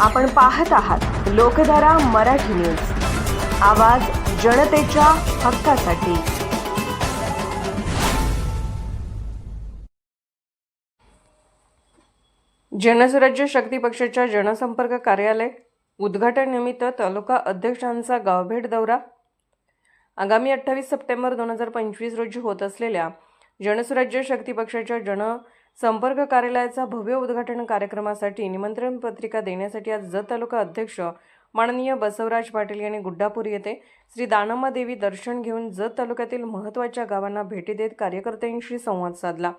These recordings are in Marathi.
आपण पाहत आहात लोकधारा मराठी न्यूज. आवाज जनतेच्या हक्कासाठी. जनसुराज्य शक्ती पक्षाच्या जनसंपर्क कार्यालय उद्घाटन निमित्त तालुका अध्यक्षांचा गावभेट दौरा. आगामी अठ्ठावीस सप्टेंबर दोन हजार पंचवीस रोजी होत असलेल्या जनसुराज्य शक्ती पक्षाच्या जन संपर्क कार्यालयाचा भव्य उद्घाटन कार्यक्रमासाठी निमंत्रण पत्रिका देण्यासाठी आज जत तालुका अध्यक्ष माननीय बसवराज पाटील यांनी गुड्डापूर येथे श्री दानम्मा देवी दर्शन घेऊन जत तालुक्यातील महत्त्वाच्या गावांना भेटी देत कार्यकर्त्यांशी संवाद साधला.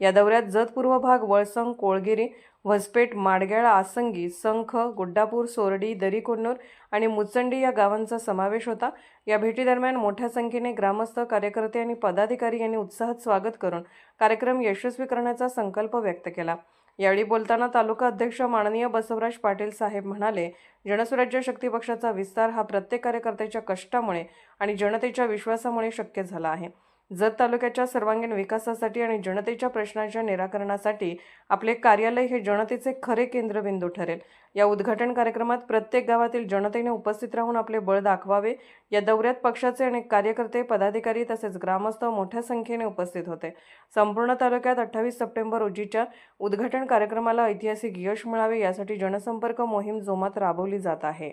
या दौऱ्यात जत पूर्व भाग वळसंग कोळगिरी व्हसपेट माडग्याळा आसंगी संख गुड्डापूर सोरडी दरीकोन्नूर आणि मुचंडी या गावांचा समावेश होता. या भेटीदरम्यान मोठ्या संख्येने ग्रामस्थ कार्यकर्ते आणि पदाधिकारी यांनी उत्साहात स्वागत करून कार्यक्रम यशस्वी करण्याचा संकल्प व्यक्त केला. यावेळी बोलताना तालुका अध्यक्ष माननीय बसवराज पाटील साहेब म्हणाले जनसुराज्य शक्ती पक्षाचा विस्तार हा प्रत्येक कार्यकर्त्याच्या कष्टामुळे आणि जनतेच्या विश्वासामुळे शक्य झाला आहे. जत तालुक्याच्या सर्वांगीण विकासासाठी आणि जनतेच्या प्रश्नांच्या निराकरणासाठी आपले कार्यालय हे जनतेचे खरे केंद्रबिंदू ठरेल. या उद्घाटन कार्यक्रमात प्रत्येक गावातील जनतेने उपस्थित राहून आपले बळ दाखवावे. या दौऱ्यात पक्षाचे अनेक कार्यकर्ते पदाधिकारी तसेच ग्रामस्थ मोठ्या संख्येने उपस्थित होते. संपूर्ण तालुक्यात अठ्ठावीस सप्टेंबर रोजीच्या उद्घाटन कार्यक्रमाला ऐतिहासिक यश मिळावे यासाठी जनसंपर्क मोहीम जोमात राबवली जात आहे.